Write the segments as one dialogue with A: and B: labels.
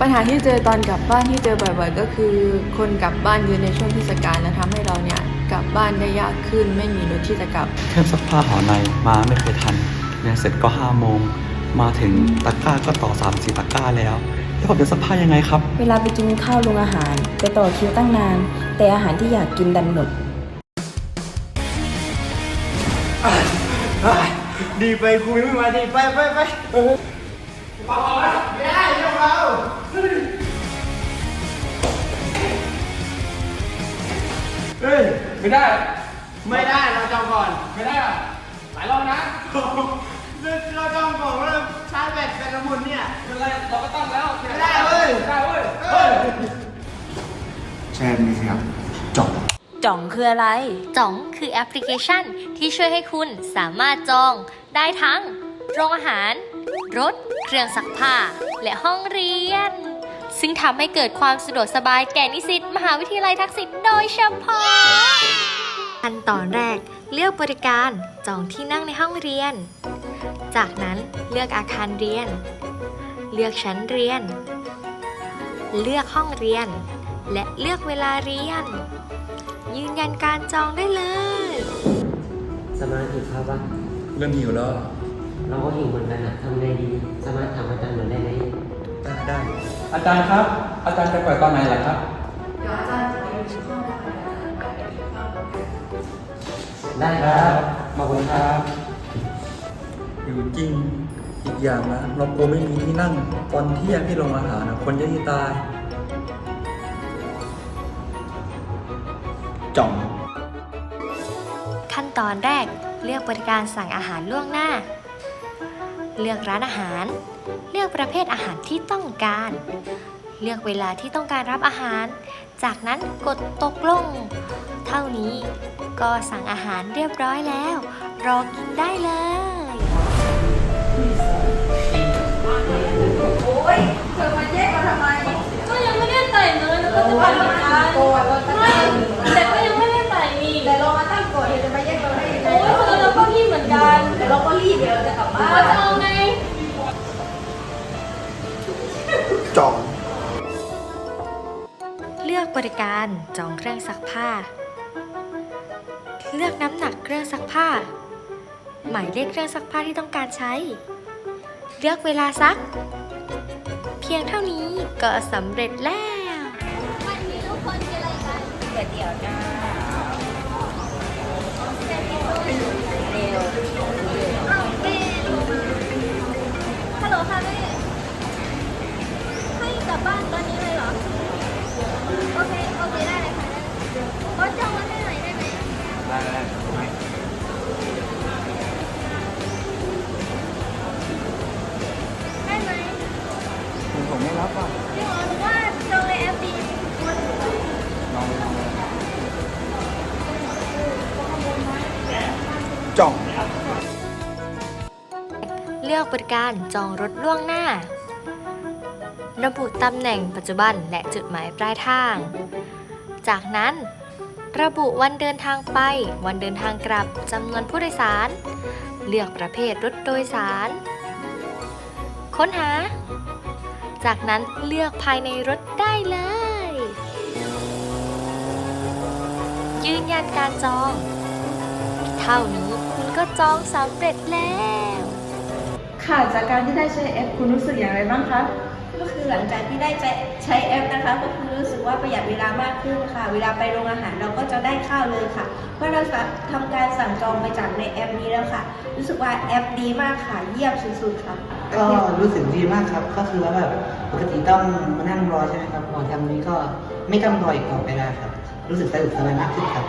A: ปัญหาที่เจอตอนกลับบ้านที่เจอบ่อยๆ ก็คือ คนกลับบ้านเยอะในช่วงเทศกาลและทำให้เราเนี่ยกลับบ้านได้ยากขึ้นไม่มีรถที่จะกลับ
B: เครื่องซักผ้าหอในมาไม่เคยทันเนี่ยเสร็จก็ห้าโมงมาถึงตะกร้าก็ต่อสามสี่ตะกร้าแล้วแล้วผมจะซักผ้ายังไงครับ
C: เวลาไปกินข้าวโรงอาหารไปต่อคิวตั้งนาน แต่อาหารที่อยากกินดันหมด
D: ดีไปครูไม่มาดีไปไปไปไม่ได้เรื่องเรา
E: ไม่ได้
D: ไม่ได้เราจองก่อน
E: ไม่ได้อะหลายรอบนะ
D: เราจองก่อนว่าเราชาร์จแบตแบตละมุนเนี่ย
E: เป็นไรเราก็ตั้งแล้ว
D: ไม่ได้เว้ย
E: ไม่ได้เว้ย
D: เฮ้ย
F: แชร์มีครับจบ
C: จ่องคืออะไร
G: จ๋องคือแอปพลิเคชันที่ช่วยให้คุณสามารถจองได้ทั้ง โรงอาหาร รถ เครื่องซักผ้า และห้องเรียน ซึ่งทำให้เกิดความสะดวกสบายแก่นิสิตมหาวิทยาลัยทักษิณโดยเฉพาะขั้นตอนแรก เลือกบริการจองที่นั่งในห้องเรียน จากนั้นเลือกอาคารเรียน เลือกชั้นเรียน เลือกห้องเรียน และเลือกเวลาเรียน ยืนยันการจองได้เลย
H: สมาธิภาวะ
E: เริ่มหิวแล้ว
H: เราก็หิวเหมือนกันอะทำไงดีสามารถถามอาจารย์หน่อยได้ ไหม
E: ได้ได้ อาจารย์ครับ อาจารย์จะปล่อยตอนไหนล่ะครับ
H: ได้ครับขอบคุณครับ
B: อยู่จริง อีกอย่างนะเรากลัวไม่มีที่นั่ง ตอนเที่ยงที่โรงอาหารนะคนเยอะที่ตาย
D: จ่อง
G: ขั้นตอนแรกเลือกบริการสั่งอาหารล่วงหน้า เลือกร้านอาหาร เลือกประเภทอาหารที่ต้องการ เลือกเวลาที่ต้องการรับอาหาร จากนั้นกดตกลง เท่านี้ก็สั่งอาหารเรียบร้อยแล้ว รอกินได้เลย
I: ก็ยังไม่ได้ใส่เนยแล้วก็จะไปเหมือน
J: อก
I: บ
J: ริกา
G: รจองเครื่องซักผ้า เลือกน้ำหนักเครื่องซักผ้า หมายเลขเครื่องซักผ้าที่ต้องการใช้ เลือกเวลาซัก เพียงเท่านี้ก็สำเร็จแล้ว
I: ฮัลโห จอง เลื
D: อ
G: กบริการจองรถล่วงหน้า ระบุตำแหน่งปัจจุบันและจุดหมายปลายทาง จากนั้น ระบุวันเดินทางไป วันเดินทางกลับจำนวนผู้โดยสาร เลือกประเภทรถโดยสาร ค้นหา จากนั้นเลือกภายในรถได้เลย ยืนยันการจอง เท่านี้ ก็จองสำเร็จแล้ว
A: ค่ะจากการที่ได้ใช้แอปคุณรู้สึกอย่างไรบ้างคะ
J: ก็คือหลังจากที่ได้ใช้แอปนะคะ ก็คือรู้สึกว่าประหยัดเวลามากขึ้นค่ะ เวลาไปโรงอาหารเราก็จะได้ข้าวเลยค่ะ เพราะเราทำการสั่งจองไปจากในแอปนี้แล้วค่ะ รู้สึกว่าแอปดีมากค่ะ เยี่ยมสุดๆค่ะ
K: ก็รู้สึกดีมากครับ ก็คือว่าแบบปกติต้องมานั่งรอใช่ไหมครับพอทำนี้ก็ไม่ต้องรออีกต่อไปแล้วครับ รู้สึกสะดวกสบายมากขึ้นครับ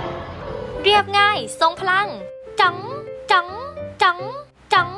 G: เรียบง่ายทรงพลัง จังจังจังจัง